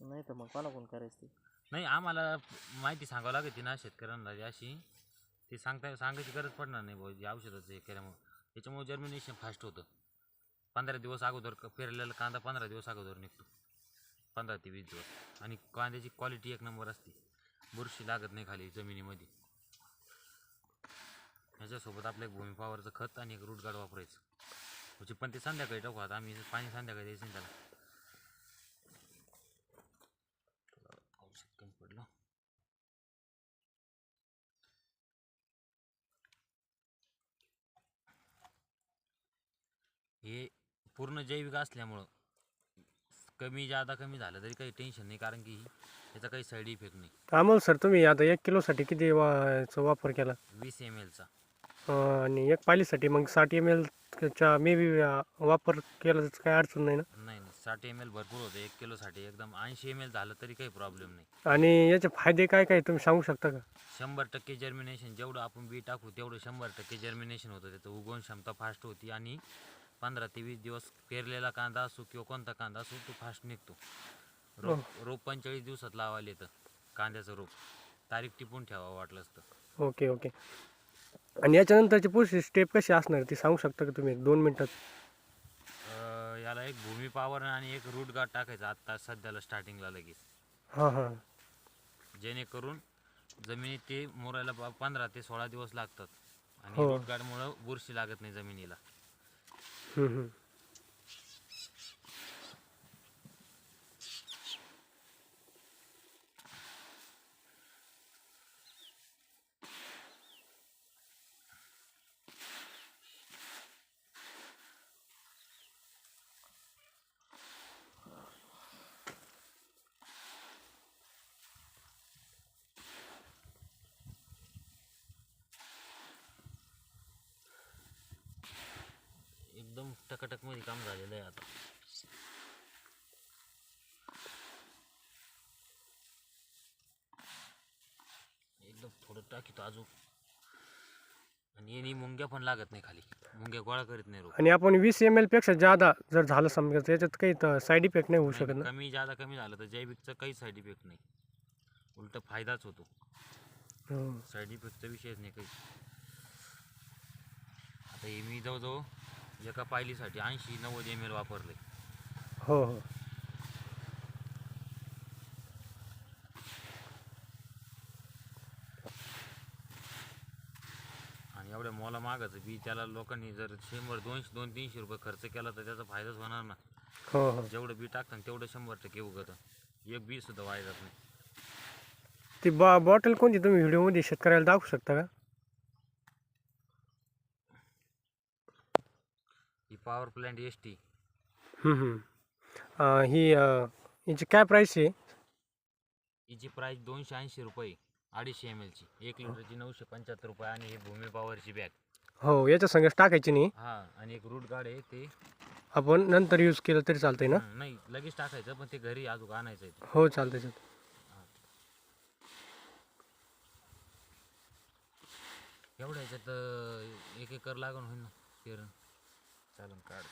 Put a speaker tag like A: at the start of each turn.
A: नाही तर मग कोणा कोण करायचं ते?
B: नाही आम्हाला माहिती सांगावं लागते ना शेतकऱ्यांना जी अशी. ते सांगता सांगायची गरज पडणार नाही भाऊ जी औषधाचं हे केल्यामुळे. त्याच्यामुळे जर्मिनेशन फास्ट होतं. पंधरा दिवस अगोदर क- पेरलेला कांदा पंधरा दिवस अगोदर निघतो. पंधरा ते वीस दिवस. आणि कांद्याची क्वालिटी एक नंबर असते. बुरशी लागत नाही खाली जमिनीमध्ये. ह्याच्यासोबत आपलं एक भूमी खत आणि एक रूट गार्ड वापरायचं. म्हणजे पण ते संध्याकाळी टाकू आता. आम्ही पाणी संध्याकाळी द्यायचं नाही त्याला औषध कमी पडलं हे पूर्ण जैविक असल्यामुळं कमी जादा कमी झालं तरी काही टेन्शन नाही कारण की त्याचा काही साईड इफेक्ट नाही.
C: अमोल सर तुम्ही आता एक किलोसाठी किती वा चा वापर केला?
B: वीस एम एलचा
C: अं, आणि एक पालीसाठी मग साठ एम एलच्या मे बी वापर केला तर काही अडचण नाही ना?
B: नाही नाही साठ एम एल भरपूर होतं एक किलोसाठी एकदम ऐंशी एम एल झालं तरी काही प्रॉब्लेम नाही.
C: आणि याचे फायदे काय काय तुम्ही सांगू शकता का?
B: शंभर टक्के जर्मिनेशन जेवढं आपण बी टाकू तेवढं शंभर टक्के जर्मिनेशन होतं. त्याचं उगवण क्षमता फास्ट होती आणि पंधरा ते वीस दिवस पेरलेला कांदा असो किंवा कोणता कांदा असो तो फास्ट निघतो. रोप रोप पंचेचाळीस दिवसात लावायला येतं. कांद्याचं रोप. तारीख टिपून ठेवा वाटलं असतं.
C: Okay okay. आणि याच्यानंतरची पुढची स्टेप कशी असणार ती सांगू शकता का तुम्ही दोन मिनटात?
B: याला एक भूमी पावर आणि एक रूट गार्ड टाकायचा आत्ता सध्याला स्टार्टिंगला लगेच.
C: हां हां.
B: जेणेकरून जमिनीत ते मोरायला पंधरा ते सोळा दिवस लागतात. आणि
C: हो.
B: रूट गार्डमुळं बुरशी लागत नाही जमिनीला.
C: हम्म, हम्म.
B: एकदम टकाटक मध्ये काम झालेलं आहे आता. एकदम थोडं टाकीतो अजून आणि यांनी मुंग्या पण लागत नाही खाली. मुंग्या गोळा करीत नाही रोप
C: आणि आपण वीस एम एलपेक्षा जादा जर झालं समजा तर याच्यात काही साईड इफ़ेक्ट नाही होऊ शकत ना?
B: कमी जादा कमी झालं तर जैविकचा काही साईड इफ़ेक्ट नाही. उलट फायदाच होतो.
C: हो.
B: साईड इफेक्टचा विषयच नाही काही. आता हे मी जवळजवळ एका पायलीसाठी ऐंशी नव्वद एम एल वापरले.
C: हो हो.
B: आणि एवढ्या मोला मागायचं बी त्याला लोकांनी जर शंभर दोनशे दोन तीनशे रुपये खर्च केला तर त्याचा फायदाच होणार ना
C: हो हो.
B: जेवढं बी टाकतं तेवढं शंभर टक्के उगतं. एक बी सुद्धा वाया जात नाही.
C: ती बॉ बॉटल कोणती तुम्ही व्हिडिओमध्ये शेतकऱ्याला दाखवू शकता का?
B: ही power plant S T
C: hmm, hmm. अं, ही अं, याची काय प्राईस आहे?
B: हिची प्राईस दोनशे ऐंशी रुपये अडीचशे एम एलची एक लिटरची नऊशे पंच्याहत्तर रुपये आणि ही भूमी पॉवरची बॅग
C: हो याच्या संगच टाकायची नाही.
B: हा आणि एक रूट गार्ड आहे ते.
C: आपण नंतर यूज केलं तरी चालतंय ना?
B: हं, नाही लगेच टाकायचं पण ते घरी अजून आणायचं आहे ते.
C: हो चालतंय चालतंय.
B: एवढ्या ह्याच्यात अं, एक एकर लागून होईल ना पेरण. चालन काढ